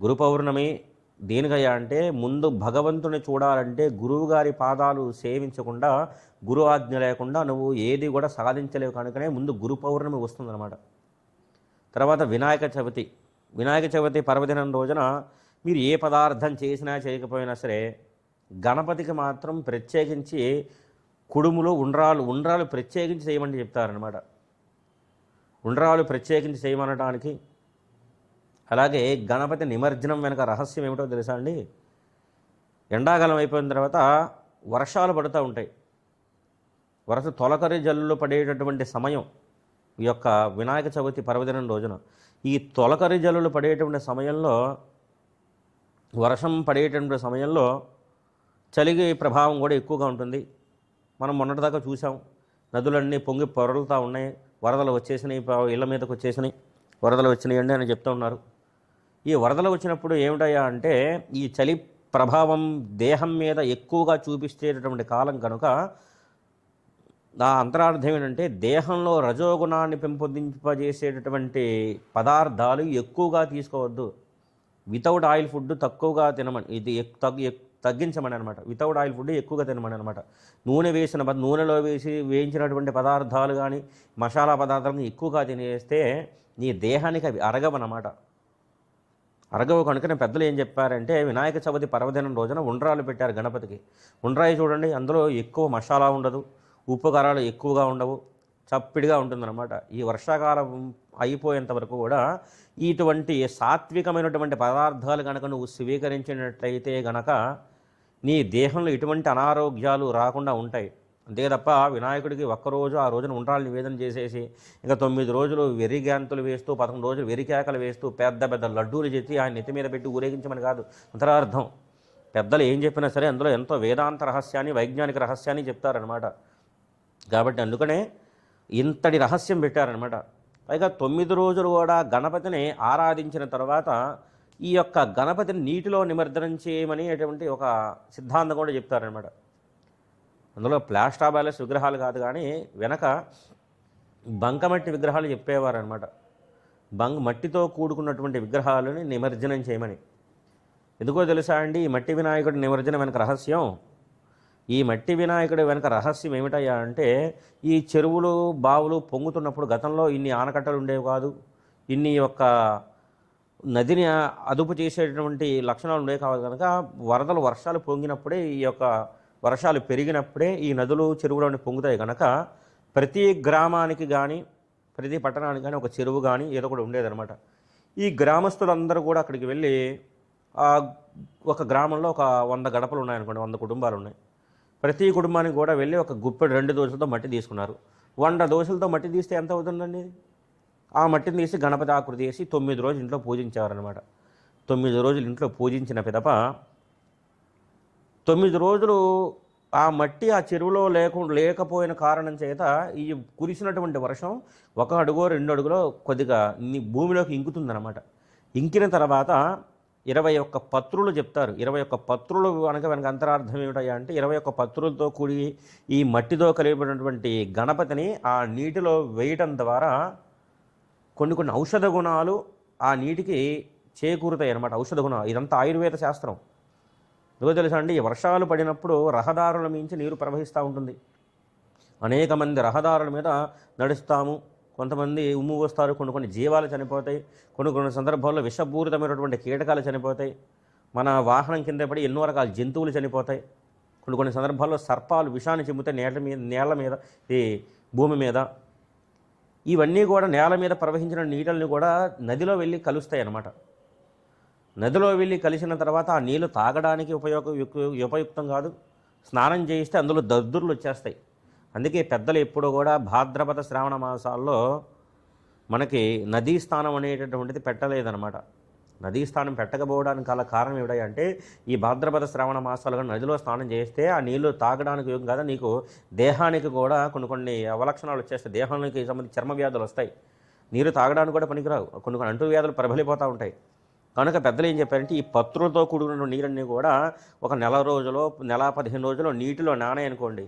గురు పౌర్ణమి దేనికయ్యా అంటే ముందు భగవంతుని చూడాలంటే గురువుగారి పాదాలు సేవించకుండా గురు ఆజ్ఞ లేకుండా నువ్వు ఏది కూడా సాధించలేవు కనుకనే ముందు గురు పౌర్ణమి వస్తుందన్నమాట. తర్వాత వినాయక చవితి. వినాయక చవితి పర్వదినం రోజున మీరు ఏ పదార్థం చేసినా చేయకపోయినా సరే గణపతికి మాత్రం ప్రత్యేకించి కుడుములు ఉండ్రాలు ఉండ్రాలు ప్రత్యేకించి చేయమని చెప్తారనమాట ఉండ్రాలు ప్రత్యేకించి చేయమనడానికి అలాగే గణపతి నిమజ్జనం వెనక రహస్యం ఏమిటో తెలుసా అండి? ఎండాకాలం అయిపోయిన తర్వాత వర్షాలు పడుతూ ఉంటాయి. వరుస తొలకరి జల్లులు పడేటటువంటి సమయం ఈ యొక్క వినాయక చవితి పర్వదినం రోజున. ఈ తొలకరి జల్లులు పడేటువంటి సమయంలో వర్షం పడేటటువంటి సమయంలో చలిగి ప్రభావం కూడా ఎక్కువగా ఉంటుంది. మనం మొన్నటిదాకా చూసాం నదులన్నీ పొంగి పొరలుతూ ఉన్నాయి. వరదలు వచ్చేసినాయి ఇళ్ళ మీదకి వచ్చేసినాయి. వరదలు వచ్చినాయండి అని చెప్తూ ఉన్నారు. ఈ వరదలు వచ్చినప్పుడు ఏమిటయ్యా అంటే ఈ చలి ప్రభావం దేహం మీద ఎక్కువగా చూపించేటటువంటి కాలం కనుక నా అంతరార్థం ఏంటంటే దేహంలో రజోగుణాన్ని పెంపొందింపజేసేటటువంటి పదార్థాలు ఎక్కువగా తీసుకోవద్దు. వితౌట్ ఆయిల్ ఫుడ్ తక్కువగా తినమని ఇది తగ్గు- ఎక్- తగ్గించమని అనమాట. వితౌట్ ఆయిల్ ఫుడ్ ఎక్కువగా తినమని అనమాట. నూనె వేసిన నూనెలో వేసి వేయించినటువంటి పదార్థాలు కానీ మసాలా పదార్థాలను ఎక్కువగా తినేస్తే నీ దేహానికి అవి అరగవన్నమాట అరగవు కనుక పెద్దలు ఏం చెప్పారంటే వినాయక చవితి పర్వదినం రోజున ఉండ్రాలు పెట్టారు గణపతికి. ఉండ్రాయి చూడండి అందులో ఎక్కువ మసాలా ఉండదు ఉప్పు కారాలు ఎక్కువగా ఉండవు చప్పిడిగా ఉంటుందన్నమాట. ఈ వర్షాకాలం అయిపోయేంత వరకు కూడా ఇటువంటి సాత్వికమైనటువంటి పదార్థాలు కనుక నువ్వు స్వీకరించినట్లయితే గనక నీ దేహంలో ఎటువంటి అనారోగ్యాలు రాకుండా ఉంటాయి. అంతే తప్ప వినాయకుడికి ఒక్కరోజు ఆ రోజున ఉండ్రాలు నివేదన చేసేసి ఇంకా తొమ్మిది రోజులు వెరిగాంతులు వేస్తూ పదకొండు రోజులు వెరికేకలు వేస్తూ పెద్ద పెద్ద లడ్డూలు చేసి ఆయన నెత్తి మీద పెట్టి ఊరేగించమని కాదు. అంతరార్థం. పెద్దలు ఏం చెప్పినా సరే అందులో ఎంతో వేదాంత రహస్యాన్ని వైజ్ఞానిక రహస్యాన్ని చెప్తారనమాట కాబట్టి అందుకనే ఇంతటి రహస్యం పెట్టారనమాట పైగా తొమ్మిది రోజులు కూడా గణపతిని ఆరాధించిన తర్వాత ఈ యొక్క గణపతిని నీటిలో నిమజ్జనం చేయమని అటువంటి ఒక సిద్ధాంతం కూడా చెప్తారనమాట అందులో ప్లాస్టర్ బ్యాలెస్ విగ్రహాలు కాదు కానీ వెనక బంకమట్టి విగ్రహాలు చెప్పేవారనమాట బంగ్ మట్టితో కూడుకున్నటువంటి విగ్రహాలని నిమజ్జనం చేయమని. ఎందుకో తెలుసా అండి? ఈ మట్టి వినాయకుడి నిమజ్జనం వెనక రహస్యం. ఈ మట్టి వినాయకుడి వెనక రహస్యం ఏమిటయ్యా అంటే ఈ చెరువులు బావులు పొంగుతున్నప్పుడు గతంలో ఇన్ని ఆనకట్టలు ఉండేవి కాదు. ఇన్ని యొక్క నదిని అదుపు చేసేటటువంటి లక్షణాలు ఉండేవి కాదు కనుక వరదలు వర్షాలు పొంగినప్పుడే ఈ యొక్క వర్షాలు పెరిగినప్పుడే ఈ నదులు చెరువులను పొంగుతాయి కనుక ప్రతి గ్రామానికి కానీ ప్రతి పట్టణానికి కానీ ఒక చెరువు కానీ ఏదో ఒకటి ఉండేదన్నమాట. ఈ గ్రామస్తులందరూ కూడా అక్కడికి వెళ్ళి ఆ ఒక గ్రామంలో ఒక వంద గడపలు ఉన్నాయనుకోండి వంద కుటుంబాలు ఉన్నాయి. ప్రతి కుటుంబానికి కూడా వెళ్ళి ఒక గుప్పెడు రెండు దోశలతో మట్టి తీసుకున్నారు. వంద దోశలతో మట్టి తీస్తే ఎంత అవుతుందండి? ఆ మట్టిని తీసి గణపతి ఆకృతి చేసి తొమ్మిది రోజులు ఇంట్లో పూజించేవారనమాట తొమ్మిది రోజులు ఇంట్లో పూజించిన పిదప తొమ్మిది రోజులు ఆ మట్టి ఆ చెరువులో లేకుండా లేకపోయిన కారణం చేత ఈ కురిసినటువంటి వర్షం ఒక అడుగో రెండు అడుగులో కొద్దిగా భూమిలోకి ఇంకుతుందన్నమాట. ఇంకిన తర్వాత ఇరవై ఒక్క పత్రులు చెప్తారు. ఇరవై ఒక్క పత్రులు అనక వెనక అంతరార్థం ఏమిటయ్యా అంటే ఇరవై ఒక్క పత్రులతో కూడి ఈ మట్టితో కలిపినటువంటి గణపతిని ఆ నీటిలో వేయటం ద్వారా కొన్ని కొన్ని ఔషధ గుణాలు ఆ నీటికి చేకూరుతాయి అన్నమాట ఔషధ గుణాలు. ఇదంతా ఆయుర్వేద శాస్త్రం. ఎందుకో తెలుసా అండి ఈ వర్షాలు పడినప్పుడు రహదారుల మించి నీరు ప్రవహిస్తూ ఉంటుంది. అనేక మంది రహదారుల మీద నడుస్తాము. కొంతమంది ఉమ్ము వస్తారు కొన్ని కొన్ని జీవాలు చనిపోతాయి కొన్ని కొన్ని సందర్భాల్లో విషపూరితమైనటువంటి కీటకాలు చనిపోతాయి. మన వాహనం కింద పడి ఎన్నో రకాల జంతువులు చనిపోతాయి. కొన్ని కొన్ని సందర్భాల్లో సర్పాలు విషాన్ని చెబుతాయి నేల మీద నేల మీద ఈ భూమి మీద. ఇవన్నీ కూడా నేల మీద ప్రవహించిన నీళ్ళని కూడా నదిలో వెళ్ళి కలుస్తాయి అన్నమాట నదిలో వెళ్ళి కలిసిన తర్వాత ఆ నీళ్ళు తాగడానికి ఉపయోగ ఉపయుక్తం కాదు. స్నానం చేయిస్తే అందులో దద్దుర్లు వచ్చేస్తాయి. అందుకే పెద్దలు ఎప్పుడూ కూడా భాద్రపద శ్రావణ మాసాల్లో మనకి నదీ స్థానం అనేటటువంటిది పెట్టలేదన్నమాట. నదీ స్నానం పెట్టకపోవడానికి గల కారణం ఏమిటంటే ఈ భాద్రపద శ్రావణ మాసాలుగా నదిలో స్నానం చేస్తే ఆ నీళ్ళు తాగడానికి యోగం కాదా. నీకు దేహానికి కూడా కొన్ని కొన్ని అవలక్షణాలు వచ్చేస్తాయి. దేహానికి సంబంధించి చర్మ వ్యాధులు వస్తాయి. నీరు తాగడానికి కూడా పనికిరావు. కొన్ని కొన్ని అంటు వ్యాధులు ప్రబలిపోతూ ఉంటాయి. కనుక పెద్దలు ఏం చెప్పారంటే ఈ పత్రులతో కూడుకున్న నీరన్నీ కూడా ఒక నెల రోజులో నెల పదిహేను రోజులు నీటిలో నానాయనుకోండి.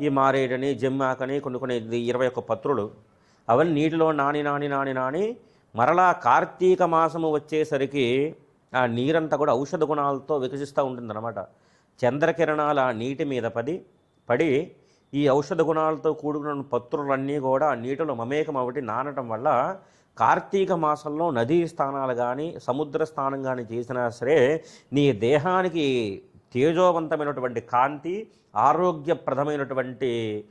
ఈ మారేడని జమ్మాకని కొన్ని కొన్ని ఇరవై ఒక్క పత్రులు. అవన్నీ నీటిలో నాని నాని నాని నాని మరలా కార్తీక మాసము వచ్చేసరికి ఆ నీరంతా కూడా ఔషధ గుణాలతో వికసిస్తూ ఉంటుందన్నమాట. చంద్రకిరణాల నీటి మీద పడి పడి ఈ ఔషధ గుణాలతో కూడుకున్న పత్రులన్నీ కూడా ఆ నీటిలో మమేకం ఒకటి నానటం వల్ల కార్తీక మాసంలో నదీ స్థానాలు కానీ సముద్ర స్నానం కానీ చేసినా సరే నీ దేహానికి తేజోవంతమైనటువంటి కాంతి ఆరోగ్యప్రదమైనటువంటి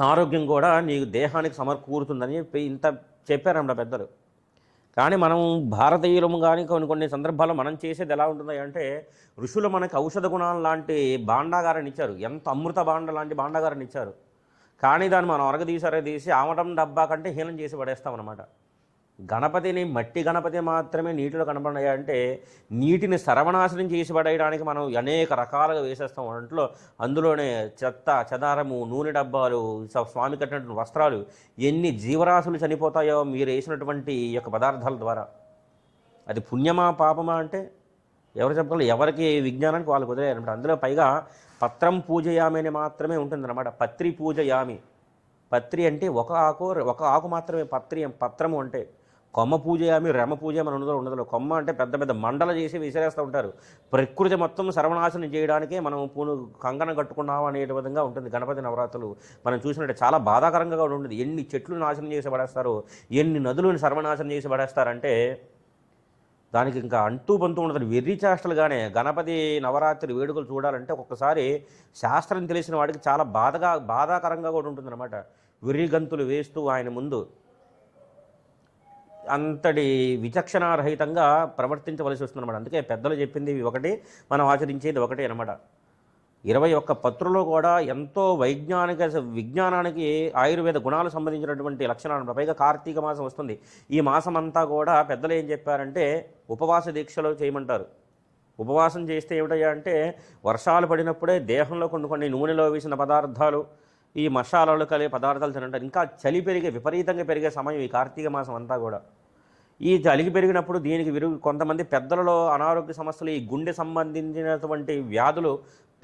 ఆరోగ్యం కూడా నీ దేహానికి సమకూరుతుందని చెప్పి ఇంత చెప్పారన్నమాట పెద్దలు. కానీ మనం భారతీయులము కానీ కొన్ని కొన్ని సందర్భాల్లో మనం చేసేది ఎలా ఉంటుంది అంటే ఋషులు మనకు ఔషధ గుణాలు లాంటి భాండాగారాన్ని ఇచ్చారు. ఎంత అమృత భాండ లాంటి భాండాగారాన్ని ఇచ్చారు. కానీ దాన్ని మనం అరగదీసి తీసి ఆమటం డబ్బా కంటే హీనం చేసి పడేస్తాం అనమాట గణపతిని మట్టి గణపతి మాత్రమే నీటిలో కనపడినాయంటే నీటిని సర్వనాశనం చేసి పడేయడానికి మనం అనేక రకాలుగా వేసేస్తాం. అంట్లో అందులోనే చెత్త చెదారము నూనె డబ్బాలు స్వామి కట్టినటువంటి వస్త్రాలు ఎన్ని జీవరాశులు చనిపోతాయో మీరు వేసినటువంటి ఈ యొక్క పదార్థాల ద్వారా. అది పుణ్యమా పాపమా అంటే ఎవరు చెప్పగలరు? ఎవరికి విజ్ఞానానికి వాళ్ళు వదిలేయాలన్నమాట అందులో పైగా పత్రం పూజయామి అని మాత్రమే ఉంటుందన్నమాట. పత్రి పూజయామి. పత్రి అంటే ఒక ఆకు ఒక ఆకు మాత్రమే పత్రి పత్రము అంటే కొమ్మ పూజయామి రెమ పూజ అని ఉండదు ఉండదు కొమ్మ అంటే పెద్ద పెద్ద మండల చేసి విసిరేస్తూ ఉంటారు. ప్రకృతి మొత్తం సర్వనాశనం చేయడానికే మనం పూను కంకణం కట్టుకున్నాం అనే విధంగా ఉంటుంది గణపతి నవరాత్రులు. మనం చూసినట్టు చాలా బాధాకరంగా ఉంటుంది. ఎన్ని చెట్లు నాశనం చేసి పడేస్తారు ఎన్ని నదులను సర్వనాశనం చేసి పడేస్తారంటే దానికి ఇంకా అంటూ పంతూ ఉండదు. వెర్రి చేష్టలుగానే గణపతి నవరాత్రి వేడుకలు చూడాలంటే ఒక్కొక్కసారి శాస్త్రం తెలిసిన వాడికి చాలా బాధగా బాధాకరంగా కూడా ఉంటుందన్నమాట. వెర్రి గంతులు వేస్తూ ఆయన ముందు అంతటి విచక్షణారహితంగా ప్రవర్తించవలసి వస్తుందన్నమాట. అందుకే పెద్దలు చెప్పింది ఒకటి మనం ఆచరించేది ఒకటి అనమాట ఇరవై ఒక్క పత్రులో కూడా ఎంతో వైజ్ఞానిక విజ్ఞానానికి ఆయుర్వేద గుణాలు సంబంధించినటువంటి లక్షణాలు. పైగా కార్తీక మాసం వస్తుంది. ఈ మాసం అంతా కూడా పెద్దలు ఏం చెప్పారంటే ఉపవాస దీక్షలు చేయమంటారు. ఉపవాసం చేస్తే ఏమిటయ్యా అంటే వర్షాలు పడినప్పుడే దేహంలో కొన్ని కొన్ని నూనెలో వేసిన పదార్థాలు ఈ మసాలాలు కలిగే పదార్థాలు తినంటారు. ఇంకా చలి పెరిగే విపరీతంగా పెరిగే సమయం ఈ కార్తీక మాసం అంతా కూడా. ఈ చలికి పెరిగినప్పుడు దీనికి విరుగు కొంతమంది పెద్దలలో అనారోగ్య సమస్యలు ఈ గుండె సంబంధించినటువంటి వ్యాధులు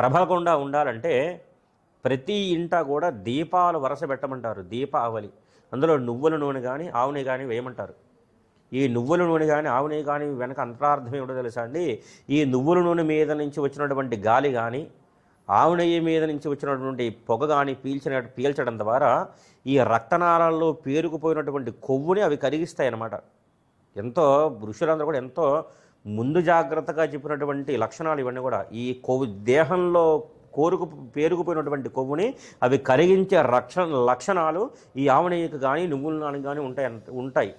ప్రభలకుండా ఉండాలంటే ప్రతి ఇంట కూడా దీపాలు వరస పెట్టమంటారు దీపావళి అందులో నువ్వుల నూనె కానీ ఆవునే కానీ వేయమంటారు. ఈ నువ్వుల నూనె కానీ ఆవు కానీ వెనక అంతరార్థం ఏమిటో తెలుసా అండి? ఈ నువ్వుల నూనె మీద నుంచి వచ్చినటువంటి గాలి కానీ ఆవు నెయ్యి మీద నుంచి వచ్చినటువంటి పొగ కానీ పీల్చిన పీల్చడం ద్వారా ఈ రక్తనాళాల్లో పేరుకుపోయినటువంటి కొవ్వుని అవి కరిగిస్తాయి అన్నమాట ఎంతో ఋషులందరూ కూడా ఎంతో ముందు జాగ్రత్తగా చెప్పినటువంటి లక్షణాలు ఇవన్నీ కూడా ఈ కొవ్వు దేహంలో కోరుకు పేరుకుపోయినటువంటి కొవ్వుని అవి కరిగించే రక్షణ లక్షణాలు ఈ ఆవనయ్యకు కానీ నువ్వుల నానికి కానీ ఉంటాయి ఉంటాయి.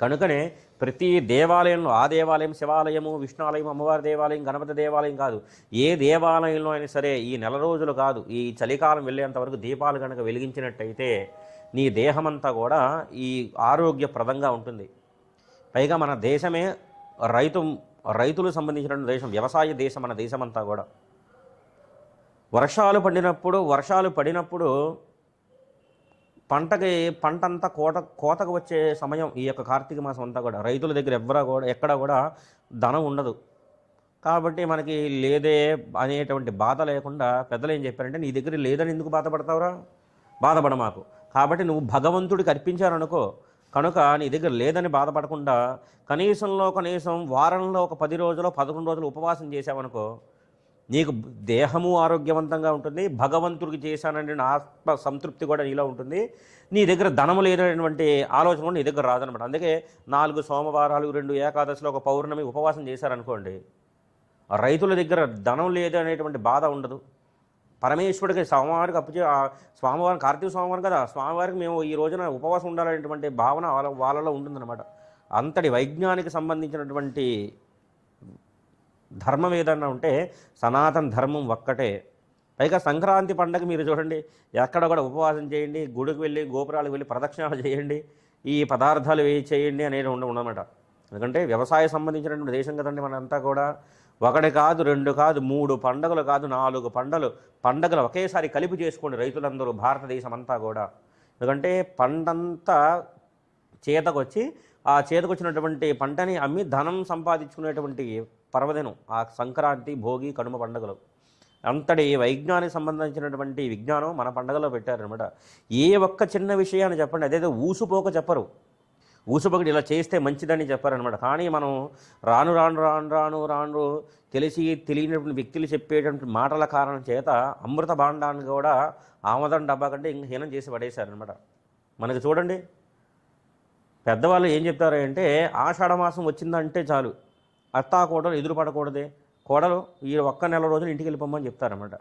కనుకనే ప్రతి దేవాలయంలో ఆ దేవాలయం శివాలయము విష్ణాలయం అమ్మవారి దేవాలయం గణపతి దేవాలయం కాదు. ఏ దేవాలయంలో అయినా సరే ఈ నెల రోజులు కాదు ఈ చలికాలం వెళ్ళేంత వరకు దీపాలు కనుక వెలిగించినట్టయితే నీ దేహమంతా కూడా ఈ ఆరోగ్యప్రదంగా ఉంటుంది. పైగా మన దేశమే రైతు రైతులకు సంబంధించిన దేశం వ్యవసాయ దేశం మన దేశమంతా కూడా. వర్షాలు పడినప్పుడు వర్షాలు పడినప్పుడు పంటకి పంట అంతా కోత కోతకు వచ్చే సమయం ఈ యొక్క కార్తీక మాసం అంతా కూడా. రైతుల దగ్గర ఎవ్వరా కూడా ఎక్కడ కూడా ధనం ఉండదు. కాబట్టి మనకి లేదే అనేటువంటి బాధ లేకుండా పెద్దలు ఏం చెప్పారంటే నీ దగ్గర లేదని ఎందుకు బాధపడతావురా? బాధపడ మాకు. కాబట్టి నువ్వు భగవంతుడికి అర్పించారనుకో కనుక నీ దగ్గర లేదని బాధపడకుండా కనీసంలో కనీసం వారంలో ఒక పది రోజులు పదకొండు రోజులు ఉపవాసం చేసావనుకో నీకు దేహము ఆరోగ్యవంతంగా ఉంటుంది భగవంతుడికి చేశానని ఆత్మ సంతృప్తి కూడా నీలో ఉంటుంది నీ దగ్గర ధనము లేనటువంటి ఆలోచన కూడా నీ దగ్గర రాదనమాట. అందుకే నాలుగు సోమవారాలు రెండు ఏకాదశిలో ఒక పౌర్ణమి ఉపవాసం చేశారనుకోండి రైతుల దగ్గర ధనం లేదు అనేటువంటి బాధ ఉండదు. పరమేశ్వరుడికి స్వామివారికి అప్పు స్వామివారం కార్తీక స్వామివారం కదా స్వామివారికి మేము ఈ రోజున ఉపవాసం ఉండాలనేటువంటి భావన వాళ్ళ వాళ్ళలో ఉంటుందన్నమాట. అంతటి వైజ్ఞానికి సంబంధించినటువంటి ధర్మం ఏదన్నా ఉంటే సనాతన ధర్మం ఒక్కటే. పైగా సంక్రాంతి పండగ మీరు చూడండి ఎక్కడ కూడా ఉపవాసం చేయండి గుడికి వెళ్ళి గోపురాలకు వెళ్ళి ప్రదక్షిణాలు చేయండి ఈ పదార్థాలు వేయి చేయండి అనేది ఉండ ఉండమాట ఎందుకంటే వ్యవసాయ సంబంధించినటువంటి దేశం కదండి మనంతా కూడా. ఒకటి కాదు రెండు కాదు మూడు పండగలు కాదు నాలుగు పండలు. పండగలు ఒకేసారి కలిపి చేసుకోండి రైతులందరూ భారతదేశం అంతా కూడా. ఎందుకంటే పండంతా చేతకొచ్చి ఆ చేతకొచ్చినటువంటి పంటని అమ్మి ధనం సంపాదించుకునేటువంటి పర్వదినం ఆ సంక్రాంతి భోగి కనుమ పండుగలు. అంతటి వైజ్ఞానికి సంబంధించినటువంటి విజ్ఞానం మన పండగలో పెట్టారనమాట ఏ ఒక్క చిన్న విషయాన్ని చెప్పండి అదేదో ఊసుపోక చెప్పరు. ఊసపగిడి ఇలా చేస్తే మంచిదని చెప్పారనమాట కానీ మనం రాను రాను రాను రాను రాను తెలిసి తెలియనటువంటి వ్యక్తులు చెప్పేటువంటి మాటల కారణం చేత అమృత భాండాన్ని కూడా ఆమదం డబ్బా కంటే ఇంకా హీనం చేసి పడేశారనమాట మనకి చూడండి. పెద్దవాళ్ళు ఏం చెప్తారు అంటే మాసం వచ్చిందంటే చాలు. అత్తా కోడలు ఎదురుపడకూడదే. కోడలు ఈ ఒక్క నెల రోజులు ఇంటికి వెళ్ళిపోమని చెప్తారన్నమాట.